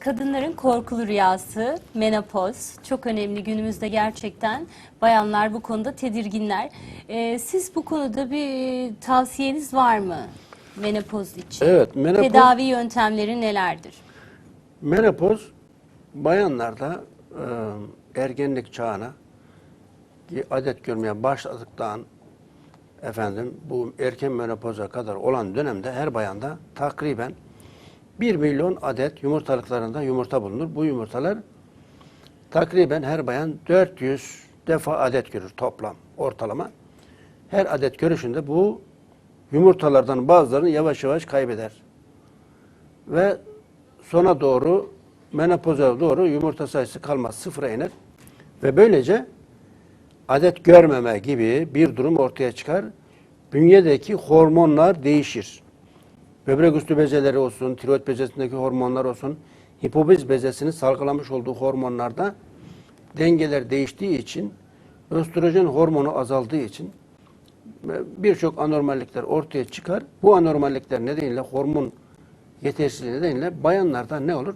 Kadınların korkulu rüyası, menopoz çok önemli günümüzde gerçekten. Bayanlar bu konuda tedirginler. Ee, siz bu konuda bir tavsiyeniz var mı menopoz için? Evet, menopoz- Tedavi yöntemleri nelerdir? Menopoz bayanlarda e, ergenlik çağına ki adet görmeye başladıktan efendim bu erken menopoza kadar olan dönemde her bayanda takriben 1 milyon adet yumurtalıklarında yumurta bulunur. Bu yumurtalar takriben her bayan 400 defa adet görür toplam ortalama. Her adet görüşünde bu yumurtalardan bazılarını yavaş yavaş kaybeder. Ve sona doğru menopoza doğru yumurta sayısı kalmaz sıfıra iner. Ve böylece adet görmeme gibi bir durum ortaya çıkar. Bünyedeki hormonlar değişir. Böbrek üstü bezeleri olsun, tiroid bezesindeki hormonlar olsun, hipofiz bezesinin salgılamış olduğu hormonlarda dengeler değiştiği için, östrojen hormonu azaldığı için birçok anormallikler ortaya çıkar. Bu anormallikler nedeniyle hormon yetersizliği nedeniyle bayanlarda ne olur?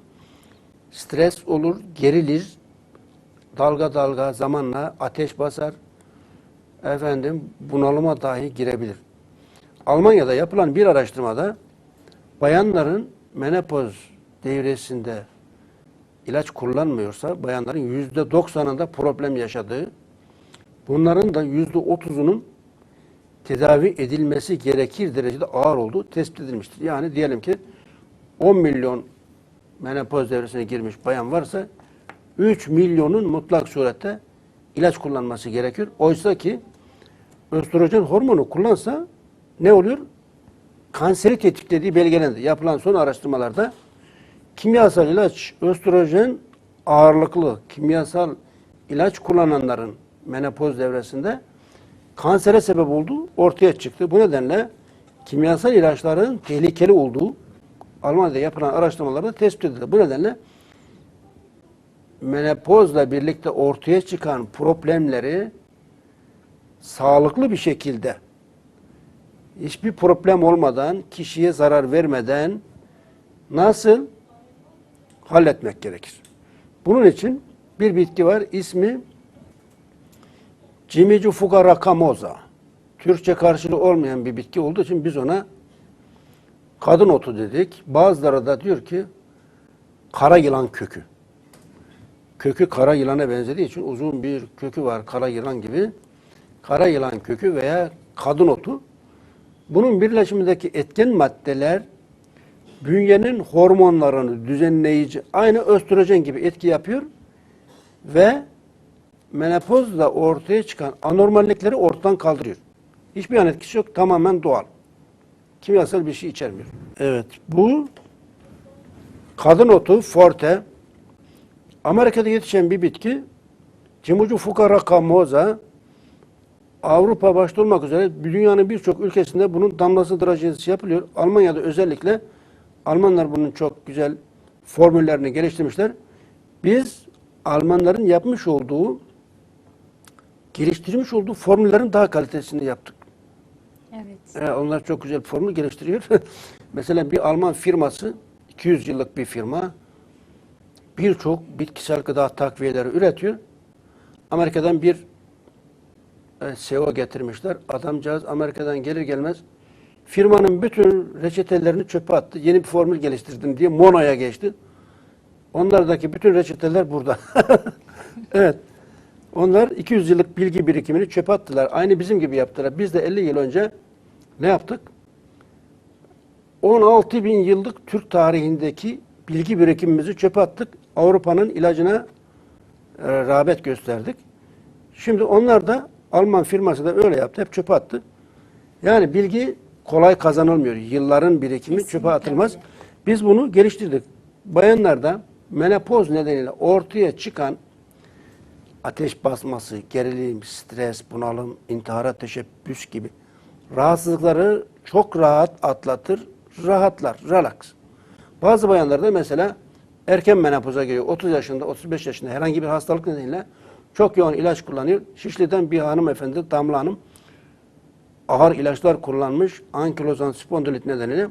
Stres olur, gerilir, dalga dalga zamanla ateş basar, efendim bunalıma dahi girebilir. Almanya'da yapılan bir araştırmada bayanların menopoz devresinde ilaç kullanmıyorsa bayanların yüzde doksanında problem yaşadığı, bunların da yüzde otuzunun tedavi edilmesi gerekir derecede ağır olduğu tespit edilmiştir. Yani diyelim ki 10 milyon menopoz devresine girmiş bayan varsa 3 milyonun mutlak surette ilaç kullanması gerekir. Oysa ki östrojen hormonu kullansa ne oluyor? Kanseri tetiklediği belgelendi. Yapılan son araştırmalarda kimyasal ilaç, östrojen ağırlıklı kimyasal ilaç kullananların menopoz devresinde kansere sebep olduğu ortaya çıktı. Bu nedenle kimyasal ilaçların tehlikeli olduğu Almanya'da yapılan araştırmalarda tespit edildi. Bu nedenle menopozla birlikte ortaya çıkan problemleri sağlıklı bir şekilde hiçbir problem olmadan, kişiye zarar vermeden nasıl halletmek gerekir? Bunun için bir bitki var. ismi Cimicu fugarakamoza. Türkçe karşılığı olmayan bir bitki olduğu için biz ona kadın otu dedik. Bazıları da diyor ki kara yılan kökü. Kökü kara yılana benzediği için uzun bir kökü var kara yılan gibi. Kara yılan kökü veya kadın otu. Bunun birleşimindeki etken maddeler bünyenin hormonlarını düzenleyici, aynı östrojen gibi etki yapıyor ve menopozda ortaya çıkan anormallikleri ortadan kaldırıyor. Hiçbir yan etkisi yok, tamamen doğal. Kimyasal bir şey içermiyor. Evet, bu kadın otu, forte, Amerika'da yetişen bir bitki, Cimucu fukarakamoza, Avrupa başta olmak üzere dünyanın birçok ülkesinde bunun damlası drajensi yapılıyor. Almanya'da özellikle Almanlar bunun çok güzel formüllerini geliştirmişler. Biz Almanların yapmış olduğu geliştirmiş olduğu formüllerin daha kalitesini yaptık. Evet. Ee, onlar çok güzel formül geliştiriyor. Mesela bir Alman firması, 200 yıllık bir firma, birçok bitkisel gıda takviyeleri üretiyor. Amerika'dan bir e, CEO getirmişler. Adamcağız Amerika'dan gelir gelmez firmanın bütün reçetelerini çöpe attı. Yeni bir formül geliştirdim diye Mono'ya geçti. Onlardaki bütün reçeteler burada. evet. Onlar 200 yıllık bilgi birikimini çöpe attılar. Aynı bizim gibi yaptılar. Biz de 50 yıl önce ne yaptık? 16 bin yıllık Türk tarihindeki bilgi birikimimizi çöpe attık. Avrupa'nın ilacına e, rağbet gösterdik. Şimdi onlar da Alman firması da öyle yaptı. Hep çöpe attı. Yani bilgi kolay kazanılmıyor. Yılların birikimi çöpe Kesinlikle atılmaz. öyle. Biz bunu geliştirdik. Bayanlarda menopoz nedeniyle ortaya çıkan ateş basması, gerilim, stres, bunalım, intihara teşebbüs gibi rahatsızlıkları çok rahat atlatır, rahatlar, relax. Bazı bayanlarda mesela erken menopoza giriyor. 30 yaşında, 35 yaşında herhangi bir hastalık nedeniyle çok yoğun ilaç kullanıyor. Şişli'den bir hanımefendi, Damla Hanım ağır ilaçlar kullanmış. Ankilozan spondilit nedeniyle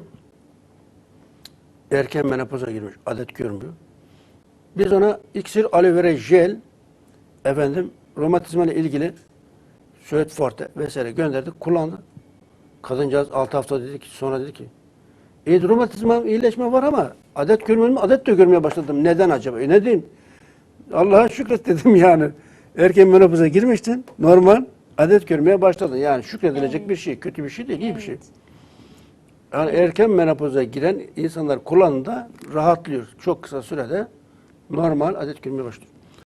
erken menopoza girmiş. Adet görmüyor. Biz ona iksir aloe vera jel efendim romatizma ile ilgili Söğüt Forte vesaire gönderdik. Kullandı. Kadıncağız 6 hafta dedi ki sonra dedi ki e, romatizma iyileşme var ama adet görmüyorum adet de görmeye başladım. Neden acaba? E, ne diyeyim? Allah'a şükret dedim yani. Erken menopoza girmiştin. Normal adet görmeye başladın. Yani şükredilecek Evet. bir şey. Kötü bir şey değil. iyi bir şey. Evet. Yani erken menopoza giren insanlar kullanında rahatlıyor. Çok kısa sürede normal adet görmeye başlıyor.